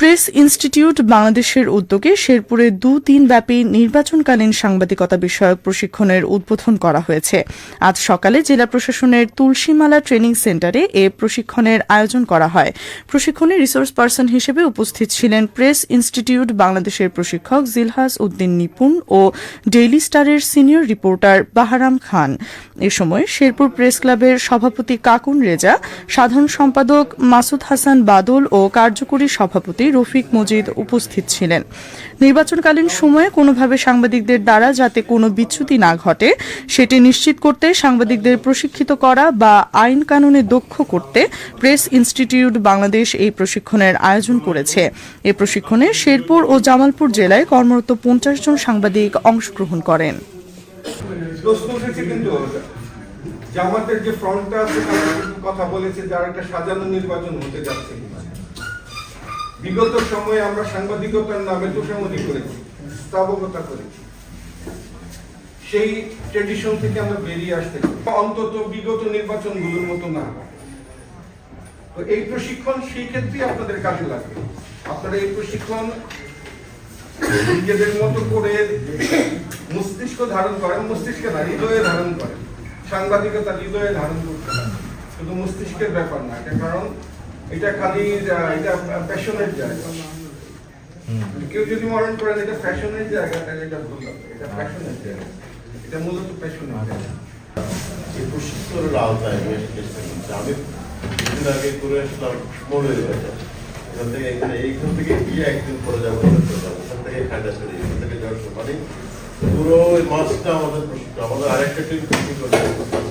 Press institute বাংলাদেশের উদ্যোগে শেরপুরে দু, তিন ব্যাপী নির্বাচনকালীন সাংবাদিকতা বিষয়ক প্রশিক্ষণের উদ্বোধন করা হয়েছে। আজ সকালে জেলা প্রশাসনের তুলসীমালা ট্রেনিং সেন্টারে এ প্রশিক্ষণের আয়োজন করা হয়। প্রশিক্ষণে রিসোর্স পার্সন হিসেবে উপস্থিত ছিলেন প্রেস ইনস্টিটিউট বাংলাদেশের প্রশিক্ষক জিলহাস উদ্দিন নিপুণ ও ডেইলি স্টারের সিনিয়র রিপোর্টার বাহারাম খান। এ সময় শেরপুর প্রেস ক্লাবের সভাপতি কাকুন রেজা, সাধারণ সম্পাদক মাসুদ হাসান বাদল ও কার্যকরী সভাপতি রফিক মজিদ উপস্থিত ছিলেন। নির্বাচনকালীন সময়ে কোনোভাবে সাংবাদিকদের দ্বারা যাতে কোনো বিচ্যুতি না ঘটে, সেটি নিশ্চিত করতে সাংবাদিকদের প্রশিক্ষিত করা বা আইন কানুনে দক্ষ করতে প্রেস ইনস্টিটিউট বাংলাদেশ এই প্রশিক্ষণের আয়োজন করেছে। এ প্রশিক্ষণে শেরপুর ও জামালপুর জেলায় কর্মরত পঞ্চাশ জন সাংবাদিক অংশগ্রহণ করেন। জামাতের যে ফ্রন্টটা আছে, তারা কথা বলেছে, যার একটা সাজানো নির্বাচন হতে যাচ্ছে বিগত সময়ে আমরা সাংবাদিকতার নামে তোষামতি করেছি স্থাবকতা করেছি। সেই ট্রেডিশন থেকে আমরা বেরিয়ে আসতে অন্তত বিগত নির্বাচনগুলোর মতো না। তো এই প্রশিক্ষণ সেই ক্ষেত্রেই আপনাদের কাজে লাগবে। আপনারা এই প্রশিক্ষণ নিজেদের মতো করে মস্তিষ্ক ধারণ করেন, মস্তিষ্কে না, হৃদয়ে ধারণ করেন। সাংবাদিকতা হৃদয়ে ধারণ করতে শুধু মস্তিষ্কের ব্যাপার না, এটা কারণ এটা খালি এটা প্যাশনের জায়গা। কেউ যদি মরণ করেন এটা ফ্যাশনের জায়গা তাহলে এটা ভুল হবে। এটা প্যাশনের জায়গা। এটা মূলত প্যাশনের জায়গা। এই প্রশিক্ষণের আওতায় বেশ চেষ্টা আমি কিছুদিন আগে করে আসলাম মৌলের এখান থেকে এখানে এইখান থেকে গিয়ে একদিন পরে যাব এখান থেকে খাইদাসুরি এখান থেকে যাওয়ার মানে পুরো মাসটা আমাদের প্রশিক্ষণ। আমাদের আরেকটা টিম প্রশিক্ষণ করতে